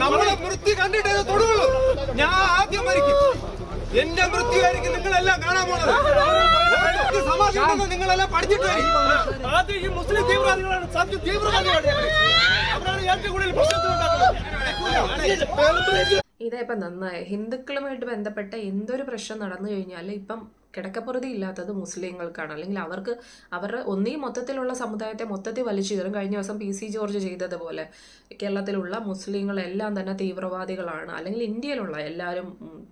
നമ്മളെ മൃത്യു കണ്ടിട്ടേ തൊടുള്ളൂ ഞാൻ ആദ്യം മരിക്കും. എന്റെ മൃത്യുവായിരിക്കും നിങ്ങളെല്ലാം കാണാൻ പോണത്. എനിക്ക് സമാധി നിങ്ങളെല്ലാം പഠിച്ചിട്ട് വരും ആദ്യം ഈ മുസ്ലിം തീവ്രവാദികളാണ്. സത്യ തീവ്രവാദികളാണ് അവരാണ് ഏറ്റവും കൂടുതൽ പ്രശ്നത്തിലുണ്ടാക്കുന്നത് ഇതേപ്പം നന്നായി. ഹിന്ദുക്കളുമായിട്ട് ബന്ധപ്പെട്ട എന്തൊരു പ്രശ്നം നടന്നു കഴിഞ്ഞാൽ ഇപ്പം കിടക്കപ്പുറതി ഇല്ലാത്തത് മുസ്ലിങ്ങൾക്കാണ്. അല്ലെങ്കിൽ അവർക്ക് അവരുടെ ഒന്നീ മൊത്തത്തിലുള്ള സമുദായത്തെ മൊത്തത്തിൽ വലിച്ചു കയറും. കഴിഞ്ഞ ദിവസം പി സി ജോർജ് ചെയ്തതുപോലെ കേരളത്തിലുള്ള മുസ്ലിങ്ങളെല്ലാം തന്നെ തീവ്രവാദികളാണ്. അല്ലെങ്കിൽ ഇന്ത്യയിലുള്ള എല്ലാവരും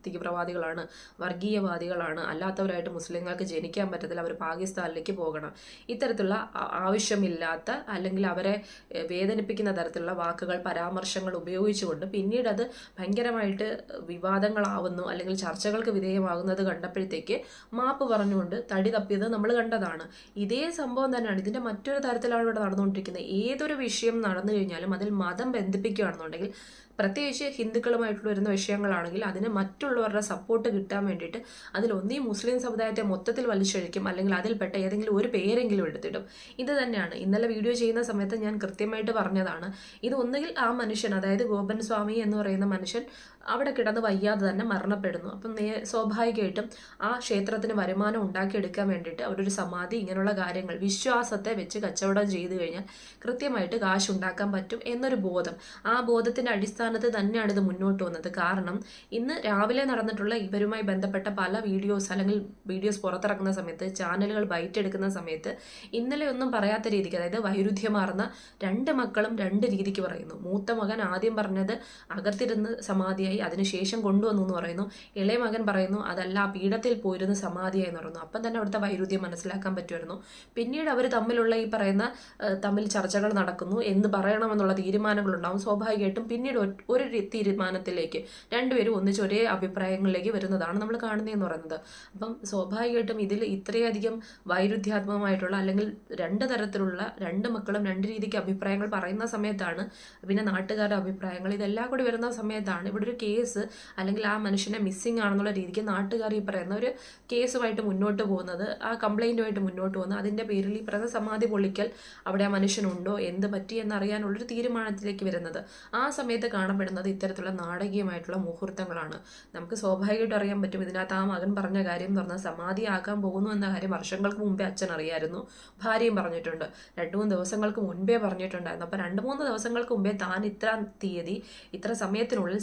തീവ്രവാദികളാണ് വർഗീയവാദികളാണ്. അല്ലാത്തവരായിട്ട് മുസ്ലിങ്ങൾക്ക് ജനിക്കാൻ പറ്റത്തില്ല. അവർ പാകിസ്ഥാനിലേക്ക് പോകണം. ഇത്തരത്തിലുള്ള ആവശ്യമില്ലാത്ത അല്ലെങ്കിൽ അവരെ വേദനിപ്പിക്കുന്ന തരത്തിലുള്ള വാക്കുകൾ പരാമർശങ്ങൾ ഉപയോഗിച്ചുകൊണ്ട് പിന്നീട് അത് ഭയങ്കരമായിട്ട് വിവാദങ്ങളാവുന്നു. അല്ലെങ്കിൽ ചർച്ചകൾക്ക് വിധേയമാകുന്നത് കണ്ടപ്പോഴത്തേക്ക് മാപ്പ് പറഞ്ഞുകൊണ്ട് തടി തപ്പിയത് നമ്മൾ കണ്ടതാണ്. ഇതേ സംഭവം തന്നെയാണ്. ഇതിന്റെ മറ്റൊരു തരത്തിലാണ് ഇവിടെ നടന്നുകൊണ്ടിരിക്കുന്നത്. ഏതൊരു വിഷയം നടന്നു കഴിഞ്ഞാലും അതിൽ മതം ബന്ധിപ്പിക്കുകയാണെന്നുണ്ടെങ്കിൽ പ്രത്യേകിച്ച് ഹിന്ദുക്കളുമായിട്ടുള്ള വരുന്ന വിഷയങ്ങളാണെങ്കിൽ അതിന് മറ്റുള്ളവരുടെ സപ്പോർട്ട് കിട്ടാൻ വേണ്ടിയിട്ട് അതിൽ ഒന്നീ മുസ്ലിം സമുദായത്തെ മൊത്തത്തിൽ വലിച്ചഴിക്കും. അല്ലെങ്കിൽ അതിൽപ്പെട്ട ഏതെങ്കിലും ഒരു പേരെങ്കിലും എടുത്തിടും. ഇത് തന്നെയാണ്. ഇന്നലെ വീഡിയോ ചെയ്യുന്ന സമയത്ത് ഞാൻ കൃത്യമായിട്ട് പറഞ്ഞതാണ്. ഇത് ഒന്നുകിൽ ആ മനുഷ്യൻ അതായത് ഗോപൻ സ്വാമി എന്ന് പറയുന്ന മനുഷ്യൻ അവിടെ കിടന്ന് വയ്യാതെ തന്നെ മരണപ്പെടുന്നു. അപ്പം നേ സ്വാഭാവികമായിട്ടും ആ ക്ഷേത്രത്തിന് വരുമാനം ഉണ്ടാക്കിയെടുക്കാൻ വേണ്ടിയിട്ട് അവരൊരു സമാധി ഇങ്ങനെയുള്ള കാര്യങ്ങൾ വിശ്വാസത്തെ വെച്ച് കച്ചവടം ചെയ്തു കഴിഞ്ഞാൽ കൃത്യമായിട്ട് കാശ് ഉണ്ടാക്കാൻ പറ്റും എന്നൊരു ബോധം. ആ ബോധത്തിന്റെ അടിസ്ഥാനത്തിൽ തന്നെയാണ് ഇത് മുന്നോട്ട് വന്നത് കാരണം ഇന്ന് രാവിലെ നടന്നിട്ടുള്ള ഇവരുമായി ബന്ധപ്പെട്ട പല വീഡിയോസ് അല്ലെങ്കിൽ വീഡിയോസ് പുറത്തിറക്കുന്ന സമയത്ത് ചാനലുകൾ ബൈറ്റ് എടുക്കുന്ന സമയത്ത് ഇന്നലെ ഒന്നും പറയാത്ത രീതിക്ക് അതായത് വൈരുദ്ധ്യമാർന്ന രണ്ട് മക്കളും രണ്ട് രീതിക്ക് പറയുന്നു. മൂത്ത മകൻ ആദ്യം പറഞ്ഞത് അകത്തിരുന്ന് സമാധിയായി അതിനുശേഷം കൊണ്ടുവന്നു എന്ന് പറയുന്നു. ഇളയ മകൻ പറയുന്നു അതല്ല ആ പീഠത്തിൽ പോയിരുന്ന സമാധിയായി എന്ന് പറയുന്നു. അപ്പം തന്നെ അവിടുത്തെ വൈരുദ്ധ്യം മനസ്സിലാക്കാൻ പറ്റുമായിരുന്നു. പിന്നീട് അവർ തമ്മിലുള്ള ഈ പറയുന്ന തമ്മിൽ ചർച്ചകൾ നടക്കുന്നു. എന്ന് പറയണമെന്നുള്ള തീരുമാനങ്ങളുണ്ടാവും സ്വാഭാവികമായിട്ടും. പിന്നീട് ഒരു തീരുമാനത്തിലേക്ക് രണ്ടുപേരും ഒന്നിച്ച് ഒരേ അഭിപ്രായങ്ങളിലേക്ക് വരുന്നതാണ് നമ്മൾ കാണുന്നതെന്ന് പറയുന്നത്. അപ്പം സ്വാഭാവികമായിട്ടും ഇതിൽ ഇത്രയധികം വൈരുദ്ധ്യാത്മകമായിട്ടുള്ള അല്ലെങ്കിൽ രണ്ട് തരത്തിലുള്ള രണ്ട് മക്കളും രണ്ട് രീതിക്ക് അഭിപ്രായങ്ങൾ പറയുന്ന സമയത്താണ് പിന്നെ നാട്ടുകാരുടെ അഭിപ്രായങ്ങൾ ഇതെല്ലാം കൂടി വരുന്ന സമയത്താണ് ഇവിടെ ഒരു കേസ് അല്ലെങ്കിൽ ആ മനുഷ്യനെ മിസ്സിംഗ് ആണെന്നുള്ള രീതിക്ക് നാട്ടുകാർ ഈ പറയുന്ന ഒരു കേസുമായിട്ട് മുന്നോട്ട് പോകുന്നത് ആ കംപ്ലൈന്റുമായിട്ട് മുന്നോട്ട് പോകുന്നത് അതിന്റെ പേരിൽ ഈ പറയുന്ന സമാധി പൊളിക്കൽ അവിടെ ആ മനുഷ്യനുണ്ടോ എന്ത് പറ്റി എന്നറിയാനുള്ളൊരു തീരുമാനത്തിലേക്ക് വരുന്നത്. ആ സമയത്ത് കാണപ്പെടുന്നത് ഇത്തരത്തിലുള്ള നാടകീയമായിട്ടുള്ള മുഹൂർത്തങ്ങളാണ്. നമുക്ക് സ്വാഭാവികമായിട്ട് അറിയാൻ പറ്റും ഇതിനകത്ത് ആ മകൻ പറഞ്ഞ കാര്യം എന്ന് പറഞ്ഞാൽ സമാധിയാകാൻ പോകുന്നു എന്ന കാര്യം വർഷങ്ങൾക്ക് മുമ്പേ അച്ഛൻ അറിയായിരുന്നു. ഭാര്യയും പറഞ്ഞിട്ടുണ്ട്. രണ്ട് മൂന്ന് ദിവസങ്ങൾക്ക് മുൻപേ പറഞ്ഞിട്ടുണ്ടായിരുന്നു. അപ്പോൾ രണ്ട് മൂന്ന് ദിവസങ്ങൾക്ക് മുമ്പേ താൻ ഇത്ര തീയതി ഇത്ര സമയത്തിനുള്ളിൽ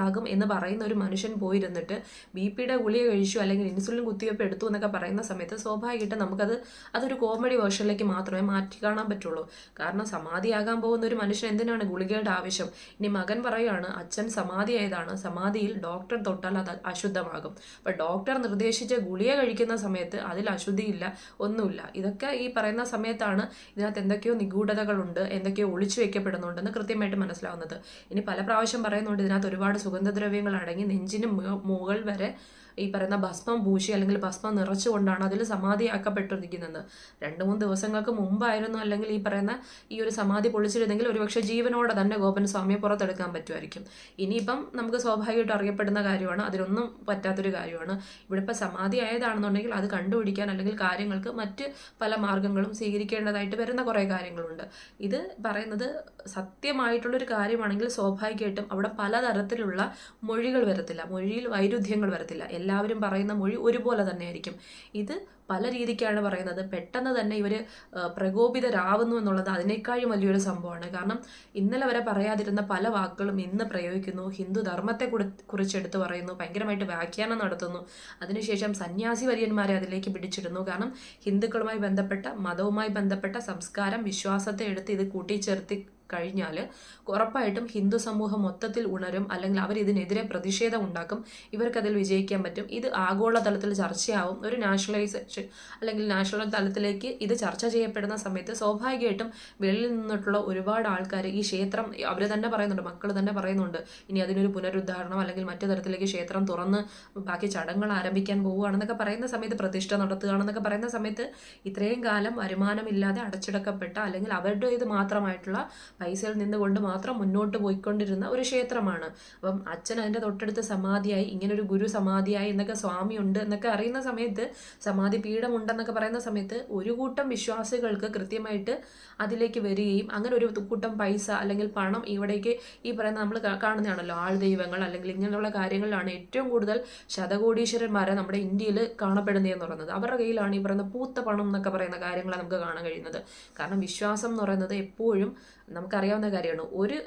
സമാധിയാകും എന്ന് പറയുന്ന ഒരു മനുഷ്യൻ പോയിരുന്നിട്ട് ബി പിയുടെ ഗുളിക കഴിച്ചു അല്ലെങ്കിൽ ഇൻസുലിൻ കുത്തിവയ്പ്പ് എടുത്തു എന്നൊക്കെ പറയുന്ന സമയത്ത് സ്വാഭാവികമായിട്ടും നമുക്കത് അതൊരു കോമഡി വേർഷനിലേക്ക് മാത്രമേ മാറ്റി കാണാൻ പറ്റുള്ളൂ. കാരണം സമാധിയാകാൻ പോകുന്ന ഒരു മനുഷ്യൻ എന്തിനാണ് ഗുളികയുടെ ആവശ്യം? ഇനി മകൻ പറയുകയാണ് അച്ഛൻ സമാധി ആയതാണ് സമാധിയിൽ ഡോക്ടർ തൊട്ടാൽ അത് അശുദ്ധമാകും. അപ്പം ഡോക്ടർ നിർദ്ദേശിച്ച ഗുളിക കഴിക്കുന്ന സമയത്ത് അതിൽ അശുദ്ധിയില്ല ഒന്നുമില്ല. ഇതൊക്കെ ഈ പറയുന്ന സമയത്താണ് ഇതിനകത്ത് എന്തൊക്കെയോ നിഗൂഢതകളുണ്ട് എന്തൊക്കെയോ ഒളിച്ചു വെക്കപ്പെടുന്നുണ്ടെന്ന് കൃത്യമായിട്ട് മനസ്സിലാവുന്നത്. ഇനി പല പ്രാവശ്യം പറയുന്നുണ്ട് ഇതിനകത്ത് ഒരുപാട് സുഗന്ധദ്രവ്യങ്ങൾ അടങ്ങി നെഞ്ചിന് മുകൾ വരെ ഈ പറയുന്ന ഭസ്മം പൂശി അല്ലെങ്കിൽ ഭസ്മം നിറച്ചുകൊണ്ടാണ് അതിൽ സമാധിയാക്കപ്പെട്ടിരിക്കുന്നത്. രണ്ട് മൂന്ന് ദിവസങ്ങൾക്ക് മുമ്പായിരുന്നു അല്ലെങ്കിൽ ഈ പറയുന്ന ഈ ഒരു സമാധി പൊളിച്ചിരുന്നെങ്കിൽ ഒരുപക്ഷെ ജീവനോടെ തന്നെ ഗോപൻ സ്വാമിയെ പുറത്തെടുക്കാൻ പറ്റുമായിരിക്കും. ഇനിയിപ്പം നമുക്ക് സ്വാഭാവികമായിട്ട് അറിയപ്പെടുന്ന കാര്യമാണ്. അതിനൊന്നും പറ്റാത്തൊരു കാര്യമാണ്. ഇവിടെ ഇപ്പം സമാധി ആയതാണെന്നുണ്ടെങ്കിൽ അത് കണ്ടുപിടിക്കാൻ അല്ലെങ്കിൽ കാര്യങ്ങൾക്ക് മറ്റ് പല മാർഗങ്ങളും സ്വീകരിക്കേണ്ടതായിട്ട് വരുന്ന കുറേ കാര്യങ്ങളുണ്ട്. ഇത് പറയുന്നത് സത്യമായിട്ടുള്ളൊരു കാര്യമാണെങ്കിൽ സ്വാഭാവികമായിട്ടും അവിടെ പലതരത്തിലുള്ള മൊഴികൾ വരത്തില്ല. മൊഴിയിൽ വൈരുദ്ധ്യങ്ങൾ വരത്തില്ല. എല്ലാവരും പറയുന്ന മൊഴി ഒരുപോലെ തന്നെ ആയിരിക്കും ഇത് പല രീതിക്കാണ് പറയുന്നത്. പെട്ടെന്ന് തന്നെ ഇവർ പ്രകോപിതരാവുന്നു എന്നുള്ളത് അതിനേക്കാളും വലിയൊരു സംഭവമാണ്. കാരണം ഇന്നലെ വരെ പറയാതിരുന്ന പല വാക്കുകളും ഇന്ന് പ്രയോഗിക്കുന്നു. ഹിന്ദു ധർമ്മത്തെ കുറിച്ച് എടുത്തു പറയുന്നു. ഭയങ്കരമായിട്ട് വ്യാഖ്യാനം നടത്തുന്നു. അതിനുശേഷം സന്യാസി വര്യന്മാരെ അതിലേക്ക് പിടിച്ചിടുന്നു. കാരണം ഹിന്ദുക്കളുമായി ബന്ധപ്പെട്ട മതവുമായി ബന്ധപ്പെട്ട സംസ്കാരം വിശ്വാസത്തെ എടുത്ത് ഇത് കൂട്ടിച്ചേർത്തി കഴിഞ്ഞാൽ ഉറപ്പായിട്ടും ഹിന്ദു സമൂഹം മൊത്തത്തിൽ ഉണരും അല്ലെങ്കിൽ അവർ ഇതിനെതിരെ പ്രതിഷേധം ഉണ്ടാക്കും ഇവർക്കതിൽ വിജയിക്കാൻ പറ്റും. ഇത് ആഗോളതലത്തിൽ ചർച്ചയാവും. ഒരു നാഷണലൈസേഷൻ അല്ലെങ്കിൽ നാഷണൽ തലത്തിലേക്ക് ഇത് ചർച്ച ചെയ്യപ്പെടുന്ന സമയത്ത് സ്വാഭാവികമായിട്ടും വെളിയിൽ നിന്നിട്ടുള്ള ഒരുപാട് ആൾക്കാർ ഈ ക്ഷേത്രം അവർ തന്നെ പറയുന്നുണ്ട് മക്കൾ തന്നെ പറയുന്നുണ്ട് ഇനി അതിനൊരു പുനരുദ്ധാരണം അല്ലെങ്കിൽ മറ്റു തരത്തിലേക്ക് ക്ഷേത്രം തുറന്ന് ബാക്കി ചടങ്ങുകൾ ആരംഭിക്കാൻ പോവുകയാണെന്നൊക്കെ പറയുന്ന സമയത്ത് പ്രതിഷ്ഠ നടത്തുകയാണെന്നൊക്കെ പറയുന്ന സമയത്ത് ഇത്രയും കാലം വരുമാനമില്ലാതെ അടച്ചിടക്കപ്പെട്ട അല്ലെങ്കിൽ അവരുടെ ഇത് മാത്രമായിട്ടുള്ള പൈസയിൽ നിന്നുകൊണ്ട് മാത്രം മുന്നോട്ട് പോയിക്കൊണ്ടിരുന്ന ഒരു ക്ഷേത്രമാണ്. അപ്പം അച്ഛൻ അതിന്റെ തൊട്ടടുത്ത് സമാധിയായി ഇങ്ങനെ ഒരു ഗുരു സമാധിയായി എന്നൊക്കെ സ്വാമി ഉണ്ട് എന്നൊക്കെ അറിയുന്ന സമയത്ത് സമാധി പീഠമുണ്ടെന്നൊക്കെ പറയുന്ന സമയത്ത് ഒരു കൂട്ടം വിശ്വാസികൾക്ക് കൃത്യമായിട്ട് അതിലേക്ക് വരികയും അങ്ങനെ ഒരു കൂട്ടം പൈസ അല്ലെങ്കിൽ പണം ഇവിടേക്ക് ഈ പറയുന്ന നമ്മൾ കാണുന്നതാണല്ലോ ആൾ ദൈവങ്ങൾ അല്ലെങ്കിൽ ഇങ്ങനെയുള്ള കാര്യങ്ങളിലാണ് ഏറ്റവും കൂടുതൽ ശതകോടീശ്വരന്മാരെ നമ്മുടെ ഇന്ത്യയിൽ കാണപ്പെടുന്നതെന്ന് പറയുന്നത്. അവരുടെ കയ്യിലാണ് ഈ പറയുന്ന പൂത്ത പണം എന്നൊക്കെ പറയുന്ന കാര്യങ്ങളെ നമുക്ക് കാണാൻ കഴിയുന്നത്. കാരണം വിശ്വാസം എന്ന് പറയുന്നത് എപ്പോഴും നമുക്കറിയാവുന്ന കാര്യമാണ്. ഒരു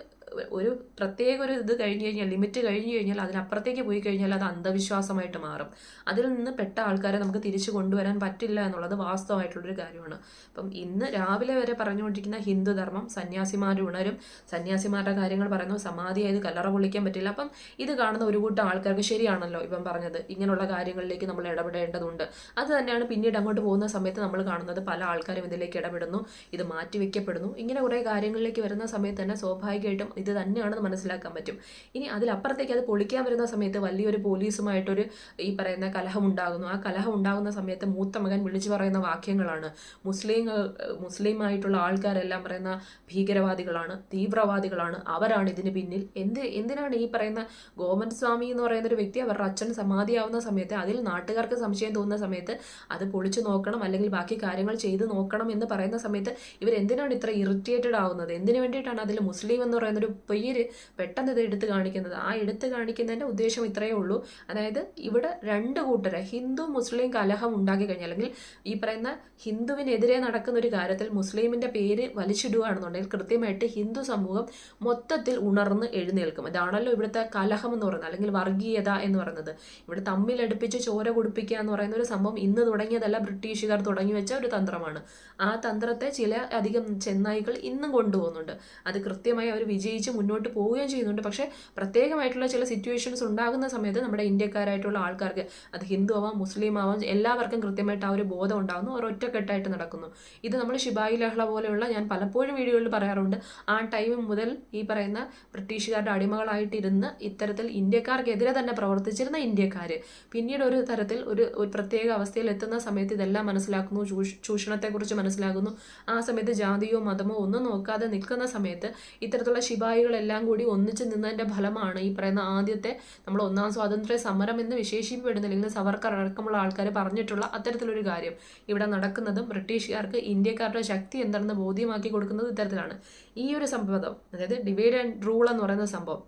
ഒരു പ്രത്യേക ഒരു ഇത് കഴിഞ്ഞു കഴിഞ്ഞാൽ ലിമിറ്റ് കഴിഞ്ഞു കഴിഞ്ഞാൽ അതിനപ്പുറത്തേക്ക് പോയി കഴിഞ്ഞാൽ അത് അന്ധവിശ്വാസമായിട്ട് മാറും. അതിൽ നിന്ന് പെട്ട ആൾക്കാരെ നമുക്ക് തിരിച്ചു കൊണ്ടുവരാൻ പറ്റില്ല എന്നുള്ളത് വാസ്തവമായിട്ടുള്ളൊരു കാര്യമാണ്. അപ്പം ഇന്ന് രാവിലെ വരെ പറഞ്ഞുകൊണ്ടിരിക്കുന്ന ഹിന്ദുധർമ്മം സന്യാസിമാർ ഉണരും സന്യാസിമാരുടെ കാര്യങ്ങൾ പറയുന്നു സമാധിയായത് കല്ലറ പൊളിക്കാൻ പറ്റില്ല. അപ്പം ഇത് കാണുന്ന ഒരു കൂട്ടം ആൾക്കാർക്ക് ശരിയാണല്ലോ ഇപ്പം പറഞ്ഞത്. ഇങ്ങനെയുള്ള കാര്യങ്ങളിലേക്ക് നമ്മൾ ഇടപെടേണ്ടതുണ്ട്. അത് തന്നെയാണ് പിന്നീട് അങ്ങോട്ട് പോകുന്ന സമയത്ത് നമ്മൾ കാണുന്നത്. പല ആൾക്കാരും ഇതിലേക്ക് ഇടപെടുന്നു ഇത് മാറ്റിവെക്കപ്പെടുന്നു. ഇങ്ങനെ കുറേ കാര്യങ്ങളിലേക്ക് വരുന്ന സമയത്ത് തന്നെ സ്വാഭാവികമായിട്ടും ഇത് തന്നെയാണെന്ന് മനസ്സിലാക്കാൻ പറ്റും. ഇനി അതിലപ്പുറത്തേക്ക് അത് പൊളിക്കാൻ വരുന്ന സമയത്ത് വലിയൊരു പോലീസുമായിട്ടൊരു ഈ പറയുന്ന കലഹം ഉണ്ടാകുന്നു. ആ കലഹം ഉണ്ടാകുന്ന സമയത്ത് മൂത്ത മകൻ വിളിച്ചു പറയുന്ന വാക്യങ്ങളാണ്. മുസ്ലിം മുസ്ലിം ആയിട്ടുള്ള ആൾക്കാരെല്ലാം പറയുന്ന ഭീകരവാദികളാണ് തീവ്രവാദികളാണ്. അവരാണ് ഇതിന് പിന്നിൽ. എന്ത് എന്തിനാണ് ഈ പറയുന്ന ഗോമൻ സ്വാമി എന്ന് പറയുന്ന ഒരു വ്യക്തി അവരുടെ അച്ഛൻ സമാധിയാവുന്ന സമയത്ത് അതിൽ നാട്ടുകാർക്ക് സംശയം തോന്നുന്ന സമയത്ത് അത് പൊളിച്ചു നോക്കണം അല്ലെങ്കിൽ ബാക്കി കാര്യങ്ങൾ ചെയ്ത് നോക്കണം എന്ന് പറയുന്ന സമയത്ത് ഇവർ എന്തിനാണ് ഇത്ര ഇറിറ്റേറ്റഡ് ആവുന്നത്? എന്തിനു വേണ്ടിയിട്ടാണ് അതിൽ മുസ്ലിം എന്ന് പറയുന്ന ഒരു പേര് പെട്ടെന്ന് ഇത് എടുത്ത് കാണിക്കുന്നത്. ആ എടുത്ത് കാണിക്കുന്നതിന്റെ ഉദ്ദേശം ഇത്രയേ ഉള്ളൂ. അതായത് ഇവിടെ രണ്ട് കൂട്ടരെ ഹിന്ദു മുസ്ലിം കലഹം ഉണ്ടാക്കി കഴിഞ്ഞാൽ അല്ലെങ്കിൽ ഈ പറയുന്ന ഹിന്ദുവിനെതിരെ നടക്കുന്ന ഒരു കാര്യത്തിൽ മുസ്ലിമിന്റെ പേര് വലിച്ചിടുകയാണെന്നുണ്ടെങ്കിൽ കൃത്യമായിട്ട് ഹിന്ദു സമൂഹം മൊത്തത്തിൽ ഉണർന്ന് എഴുന്നേൽക്കും. ഇതാണല്ലോ ഇവിടുത്തെ കലഹം എന്ന് പറയുന്നത് അല്ലെങ്കിൽ വർഗീയത എന്ന് പറയുന്നത്. ഇവിടെ തമ്മിലടുപ്പിച്ച് ചോര കുടിപ്പിക്കുക എന്ന് പറയുന്ന ഒരു സംഭവം ഇന്ന് തുടങ്ങിയതല്ല ബ്രിട്ടീഷുകാർ തുടങ്ങി വെച്ച ഒരു തന്ത്രമാണ്. ആ തന്ത്രത്തെ ചില അധികം ചെന്നായികൾ ഇന്നും കൊണ്ടുപോകുന്നുണ്ട്. അത് കൃത്യമായി അവർ വിജയിച്ച് മുന്നോട്ട് പോവുകയും ചെയ്യുന്നുണ്ട്. പക്ഷേ പ്രത്യേകമായിട്ടുള്ള ചില സിറ്റുവേഷൻസ് ഉണ്ടാകുന്ന സമയത്ത് നമ്മുടെ ഇന്ത്യക്കാരായിട്ടുള്ള ആൾക്കാർക്ക് അത് ഹിന്ദു ആവാം മുസ്ലിം ആവാം എല്ലാവർക്കും കൃത്യമായിട്ട് ആ ഒരു ബോധം ഉണ്ടാകുന്നു. അവർ ഒറ്റക്കെട്ടായിട്ട് നടക്കുന്നു. ഇത് നമ്മൾ ശിബായി ലഹള പോലെയുള്ള ഞാൻ പലപ്പോഴും വീഡിയോകളിൽ പറയാറുണ്ട്. ആ ടൈം മുതൽ ഈ പറയുന്ന ബ്രിട്ടീഷുകാരുടെ അടിമകളായിട്ടിരുന്ന് ഇത്തരത്തിൽ ഇന്ത്യക്കാർക്കെതിരെ തന്നെ പ്രവർത്തിച്ചിരുന്ന ഇന്ത്യക്കാർ പിന്നീട് ഒരു തരത്തിൽ ഒരു ഒരു പ്രത്യേക അവസ്ഥയിൽ എത്തുന്ന സമയത്ത് ഇതെല്ലാം മനസ്സിലാക്കുന്നു. ചൂഷ് ചൂഷണത്തെക്കുറിച്ച് മനസ്സിലാക്കുന്നു. ആ സമയത്ത് ജാതിയോ മതമോ ഒന്നും നോക്കാതെ നിൽക്കുന്ന സമയത്ത് ഇത്തരത്തിലുള്ള ശിപായികളെല്ലാം കൂടി ഒന്നിച്ചു നിന്നതിന്റെ ഫലമാണ് ഈ പറയുന്ന ആദ്യത്തെ നമ്മൾ ഒന്നാം സ്വാതന്ത്ര്യ സമരം എന്ന് വിശേഷിപ്പിക്കപ്പെടുന്ന അല്ലെങ്കിൽ സവർക്കർ അടക്കമുള്ള ആൾക്കാർ പറഞ്ഞിട്ടുള്ള അത്തരത്തിലൊരു കാര്യം. ഇവിടെ നടക്കുന്നതും ബ്രിട്ടീഷുകാർക്ക് ഇന്ത്യക്കാരുടെ ശക്തി എന്താണെന്ന് ബോധ്യമാക്കി കൊടുക്കുന്നത് ഇത്തരത്തിലാണ്. ഈ ഒരു സംഭവം അതായത് ഡിവൈഡ് ആൻഡ് റൂൾ എന്ന് പറയുന്ന സംഭവം.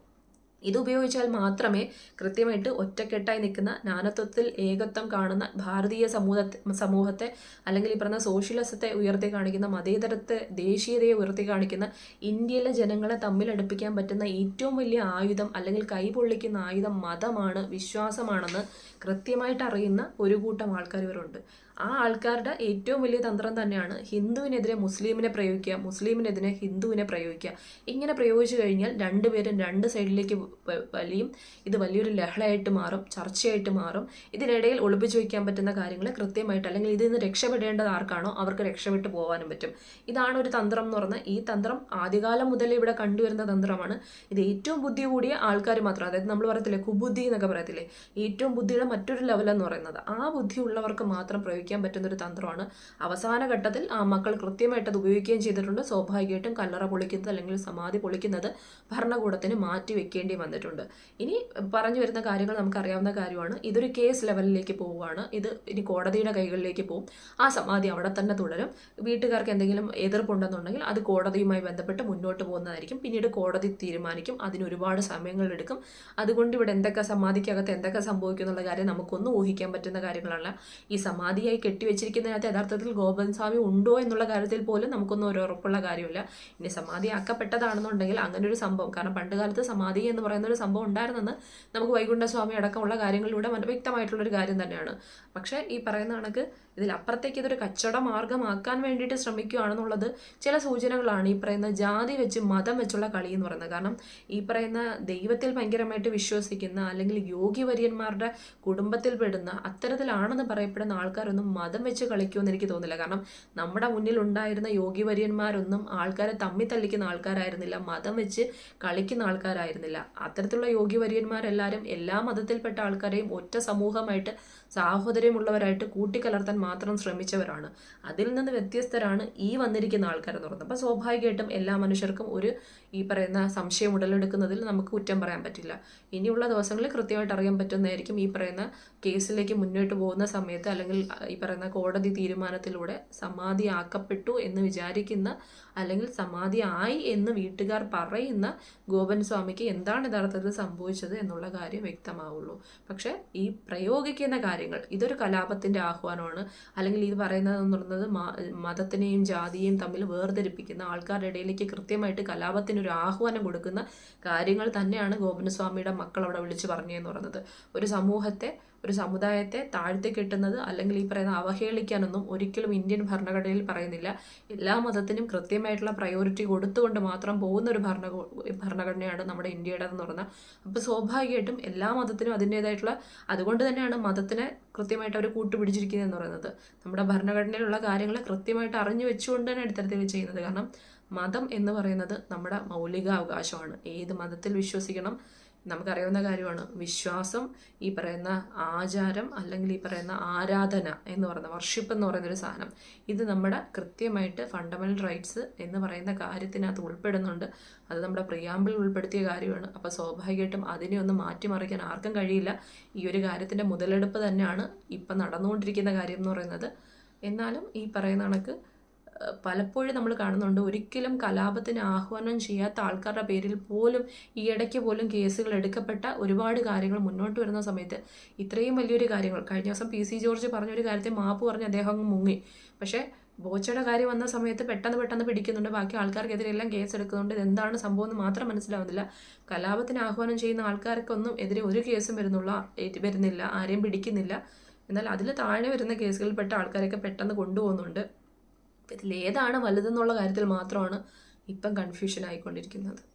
ഇത് ഉപയോഗിച്ചാൽ മാത്രമേ കൃത്യമായിട്ട് ഒറ്റക്കെട്ടായി നിൽക്കുന്ന നാനത്വത്തിൽ ഏകത്വം കാണുന്ന ഭാരതീയ സമൂഹത്തെ സമൂഹത്തെ അല്ലെങ്കിൽ ഈ പറഞ്ഞ സോഷ്യലിസത്തെ ഉയർത്തി കാണിക്കുന്ന മതേതരത്തെ ദേശീയതയെ ഉയർത്തി കാണിക്കുന്ന ഇന്ത്യയിലെ ജനങ്ങളെ തമ്മിൽ അടുപ്പിക്കാൻ പറ്റുന്ന ഏറ്റവും വലിയ ആയുധം അല്ലെങ്കിൽ കൈപൊള്ളിക്കുന്ന ആയുധം മതമാണ് വിശ്വാസമാണെന്ന് കൃത്യമായിട്ട് അറിയുന്ന ഒരു കൂട്ടം ആൾക്കാർ ഇവരുണ്ട്. ആ ആൾക്കാരുടെ ഏറ്റവും വലിയ തന്ത്രം തന്നെയാണ് ഹിന്ദുവിനെതിരെ മുസ്ലിമിനെ പ്രയോഗിക്കുക മുസ്ലിമിനെതിരെ ഹിന്ദുവിനെ പ്രയോഗിക്കുക. ഇങ്ങനെ പ്രയോഗിച്ചു കഴിഞ്ഞാൽ രണ്ടുപേരും രണ്ട് സൈഡിലേക്ക് വലിയും. ഇത് വലിയൊരു ലഹളയായിട്ട് മാറും ചർച്ചയായിട്ട് മാറും. ഇതിനിടയിൽ ഒളിപ്പിച്ചു വയ്ക്കാൻ പറ്റുന്ന കാര്യങ്ങൾ കൃത്യമായിട്ട് അല്ലെങ്കിൽ ഇതിൽ നിന്ന് രക്ഷപ്പെടേണ്ടത് ആർക്കാണോ അവർക്ക് രക്ഷപ്പെട്ടു പോകാനും പറ്റും. ഇതാണ് ഒരു തന്ത്രം എന്ന് പറഞ്ഞാൽ ഈ തന്ത്രം ആദ്യകാലം മുതൽ ഇവിടെ കണ്ടുവരുന്ന തന്ത്രമാണ്. ഇത് ഏറ്റവും ബുദ്ധി കൂടിയ ആൾക്കാർ മാത്രം അതായത് നമ്മൾ പറയത്തില്ലേ കുബുദ്ധി എന്നൊക്കെ പറയത്തില്ലേ? ഏറ്റവും ബുദ്ധിയുടെ മറ്റൊരു ലെവലെന്ന് പറയുന്നത് ആ ബുദ്ധി ഉള്ളവർക്ക് മാത്രം പ്രയോഗിക്കാൻ പറ്റുന്ന ഒരു തന്ത്രമാണ്. അവസാന ഘട്ടത്തിൽ ആ മക്കൾ കൃത്യമായിട്ട് അത് ഉപയോഗിക്കുകയും ചെയ്തിട്ടുണ്ട്. സ്വാഭാവികമായിട്ടും കല്ലറ പൊളിക്കുന്നത് അല്ലെങ്കിൽ സമാധി പൊളിക്കുന്നത് ഭരണകൂടത്തിന് മാറ്റി വെക്കേണ്ടി വന്നിട്ടുണ്ട്. ഇനി പറഞ്ഞു വരുന്ന കാര്യങ്ങൾ നമുക്ക് അറിയാവുന്ന കാര്യമാണ്. ഇതൊരു കേസ് ലെവലിലേക്ക് പോവുകയാണ്. ഇത് ഇനി കോടതിയുടെ കൈകളിലേക്ക് പോകും ആ സമാധി അവിടെ തന്നെ തുടരും. വീട്ടുകാർക്ക് എന്തെങ്കിലും എതിർപ്പുണ്ടെന്നുണ്ടെങ്കിൽ അത് കോടതിയുമായി ബന്ധപ്പെട്ട് മുന്നോട്ട് പോകുന്നതായിരിക്കും. പിന്നീട് കോടതി തീരുമാനിക്കും. അതിന് ഒരുപാട് സമയങ്ങൾ എടുക്കും. അതുകൊണ്ട് ഇവിടെ എന്തൊക്കെ സമാധിക്കകത്ത് എന്തൊക്കെ സംഭവിക്കും എന്നുള്ള കാര്യം നമുക്കൊന്നും ഊഹിക്കാൻ പറ്റുന്ന കാര്യങ്ങളല്ല. ഈ സമാധിയായി കെട്ടിവെച്ചിരിക്കുന്നതിനകത്ത് യഥാർത്ഥത്തിൽ ഗോപൻ സ്വാമി ഉണ്ടോ എന്നുള്ള കാര്യത്തിൽ പോലും നമുക്കൊന്നും ഒരു ഉറപ്പുള്ള കാര്യമില്ല. ഇനി സമാധിയാക്കപ്പെട്ടതാണെന്നുണ്ടെങ്കിൽ അങ്ങനെ ഒരു സംഭവം. കാരണം പണ്ട് കാലത്ത് സമാധി എന്ന് പറയുന്ന ഒരു സംഭവം ഉണ്ടായിരുന്നെന്ന് നമുക്ക് വൈകുണ്ഠസ്വാമി അടക്കമുള്ള കാര്യങ്ങളിലൂടെ വ്യക്തമായിട്ടുള്ള വ്യക്തമായിട്ടുള്ളൊരു കാര്യം തന്നെയാണ്. പക്ഷേ ഈ പറയുന്ന കണക്ക് ഇതിലപ്പുറത്തേക്ക് ഇതൊരു കച്ചവട മാർഗമാക്കാൻ വേണ്ടിയിട്ട് ശ്രമിക്കുകയാണെന്നുള്ളത് ചില സൂചനകളാണ്. ഈ പറയുന്ന ജാതി വെച്ച് മതം വെച്ചുള്ള കളി എന്ന് പറയുന്നത്. കാരണം ഈ പറയുന്ന ദൈവത്തിൽ ഭയങ്കരമായിട്ട് വിശ്വസിക്കുന്ന അല്ലെങ്കിൽ യോഗിവര്യന്മാരുടെ കുടുംബത്തിൽ പെടുന്ന അത്തരത്തിലാണെന്ന് പറയപ്പെടുന്ന ആൾക്കാരൊന്നും മതം വെച്ച് കളിക്കുമെന്ന് എനിക്ക് തോന്നില്ല കാരണം നമ്മുടെ മുന്നിൽ ഉണ്ടായിരുന്ന യോഗിവര്യന്മാരൊന്നും ആൾക്കാരെ തമ്മി തല്ലിക്കുന്ന ആൾക്കാരായിരുന്നില്ല. മതം വെച്ച് കളിക്കുന്ന ആൾക്കാരായിരുന്നില്ല. അത്തരത്തിലുള്ള യോഗിവര്യന്മാരെല്ലാവരും എല്ലാ മതത്തിൽപ്പെട്ട ആൾക്കാരെയും ഒറ്റ സമൂഹമായിട്ട് സാഹോദര്യമുള്ളവരായിട്ട് കൂട്ടിക്കലർത്താൻ മാത്രം ശ്രമിച്ചവരാണ്. അതിൽ നിന്ന് വ്യത്യസ്തരാണ് ഈ വന്നിരിക്കുന്ന ആൾക്കാരെന്ന് പറയുന്നത്. അപ്പോൾ സ്വാഭാവികമായിട്ടും എല്ലാ മനുഷ്യർക്കും ഒരു ഈ പറയുന്ന സംശയം ഉടലെടുക്കുന്നതിൽ നമുക്ക് കുറ്റം പറയാൻ പറ്റില്ല. ഇനിയുള്ള ദിവസങ്ങളിൽ കൃത്യമായിട്ട് അറിയാൻ പറ്റുന്നതായിരിക്കും ഈ പറയുന്ന കേസിലേക്ക് മുന്നോട്ട് പോകുന്ന സമയത്ത് അല്ലെങ്കിൽ ഈ പറയുന്ന കോടതി തീരുമാനത്തിലൂടെ സമാധിയാക്കപ്പെട്ടു എന്ന് വിചാരിക്കുന്ന അല്ലെങ്കിൽ സമാധി ആയി എന്ന് വീട്ടുകാർ പറയുന്ന ഗോപൻ സ്വാമിക്ക് എന്താണ് യഥാർത്ഥത്തിൽ സംഭവിച്ചത് എന്നുള്ള കാര്യം വ്യക്തമാവുള്ളൂ. പക്ഷേ ഈ പ്രയോഗിക്കുന്ന കാര്യങ്ങൾ ഇതൊരു കലാപത്തിന്റെ ആഹ്വാനമാണ്. അല്ലെങ്കിൽ ഇത് പറയുന്നത് എന്ന് പറയുന്നത് മതത്തിനെയും ജാതിയെയും തമ്മിൽ വേർതിരിപ്പിക്കുന്ന ആൾക്കാരുടെ ഇടയിലേക്ക് കൃത്യമായിട്ട് കലാപത്തിനൊരു ആഹ്വാനം കൊടുക്കുന്ന കാര്യങ്ങൾ തന്നെയാണ് ഗോപനസ്വാമിയുടെ മക്കൾ അവിടെ വിളിച്ചു പറഞ്ഞു എന്ന് പറയുന്നത്. ഒരു സമൂഹത്തെ ഒരു സമുദായത്തെ താഴ്ത്തി കെട്ടുന്നത് അല്ലെങ്കിൽ ഈ പറയുന്ന അവഹേളിക്കാനൊന്നും ഒരിക്കലും ഇന്ത്യൻ ഭരണഘടനയിൽ പറയുന്നില്ല. എല്ലാ മതത്തിനും കൃത്യമായിട്ടുള്ള പ്രയോറിറ്റി കൊടുത്തുകൊണ്ട് മാത്രം പോകുന്ന ഒരു ഭരണ ഭരണഘടനയാണ് നമ്മുടെ ഇന്ത്യയുടേതെന്ന് പറഞ്ഞാൽ. അപ്പോൾ സ്വാഭാവികമായിട്ടും എല്ലാ മതത്തിനും അതിന്റേതായിട്ടുള്ള അതുകൊണ്ട് തന്നെയാണ് മതത്തിനെ കൃത്യമായിട്ട് അവർ കൂട്ടുപിടിച്ചിരിക്കുന്നത് എന്ന് പറയുന്നത്. നമ്മുടെ ഭരണഘടനയിലുള്ള കാര്യങ്ങൾ കൃത്യമായിട്ട് അറിഞ്ഞു വെച്ചുകൊണ്ട് തന്നെ ഇത്തരത്തിൽ ചെയ്യുന്നത്. കാരണം മതം എന്ന് പറയുന്നത് നമ്മുടെ മൗലിക അവകാശമാണ് ഏത് മതത്തിൽ വിശ്വസിക്കണം നമുക്കറിയാവുന്ന കാര്യമാണ്. വിശ്വാസം ഈ പറയുന്ന ആചാരം അല്ലെങ്കിൽ ഈ പറയുന്ന ആരാധന എന്ന് പറയുന്ന വർഷിപ്പ് എന്ന് പറയുന്ന ഒരു സാധനം. ഇത് നമ്മുടെ കൃത്യമായിട്ട് ഫണ്ടമെന്റൽ റൈറ്റ്സ് എന്ന് പറയുന്ന കാര്യത്തിനകത്ത് ഉൾപ്പെടുന്നുണ്ട്. അത് നമ്മുടെ പ്രിയാമ്പിൾ ഉൾപ്പെടുത്തിയ കാര്യമാണ്. അപ്പോൾ സ്വാഭാവികമായിട്ടും അതിനെ ഒന്ന് മാറ്റിമറിക്കാൻ ആർക്കും കഴിയില്ല. ഈ ഒരു കാര്യത്തിന്റെ മുതലെടുപ്പ് തന്നെയാണ് ഇപ്പം നടന്നുകൊണ്ടിരിക്കുന്ന കാര്യം എന്ന് പറയുന്നത്. എന്നാലും ഈ പറയുന്ന കണക്ക് പലപ്പോഴും നമ്മൾ കാണുന്നുണ്ട് ഒരിക്കലും കലാപത്തിന് ആഹ്വാനം ചെയ്യാത്ത ആൾക്കാരുടെ പേരിൽ പോലും ഈ ഇടയ്ക്ക് പോലും കേസുകൾ എടുക്കപ്പെട്ട ഒരുപാട് കാര്യങ്ങൾ മുന്നോട്ട് വരുന്ന സമയത്ത് ഇത്രയും വലിയൊരു കാര്യങ്ങൾ. കഴിഞ്ഞ ദിവസം പി സി ജോർജ് പറഞ്ഞൊരു കാര്യത്തെ മാപ്പ് പറഞ്ഞ് അദ്ദേഹം മുങ്ങി. പക്ഷേ ബോച്ചയുടെ കാര്യം വന്ന സമയത്ത് പെട്ടെന്ന് പെട്ടെന്ന് പിടിക്കുന്നുണ്ട്. ബാക്കി ആൾക്കാർക്കെതിരെല്ലാം കേസ് എടുക്കുന്നുണ്ട് ഇതെന്താണ് സംഭവം എന്ന് മാത്രം മനസ്സിലാവുന്നില്ല. കലാപത്തിന് ആഹ്വാനം ചെയ്യുന്ന ആൾക്കാർക്കൊന്നും എതിരെ ഒരു കേസും വരുന്നുള്ള വരുന്നില്ല. ആരെയും പിടിക്കുന്നില്ല. എന്നാൽ അതിൽ താഴെ വരുന്ന കേസുകളിൽപ്പെട്ട ആൾക്കാരൊക്കെ പെട്ടെന്ന് കൊണ്ടുപോകുന്നുണ്ട്. ഇതിലേതാണ് വലുതെന്നുള്ള കാര്യത്തിൽ മാത്രമാണ് ഇപ്പം കൺഫ്യൂഷൻ ആയിക്കൊണ്ടിരിക്കുന്നത്.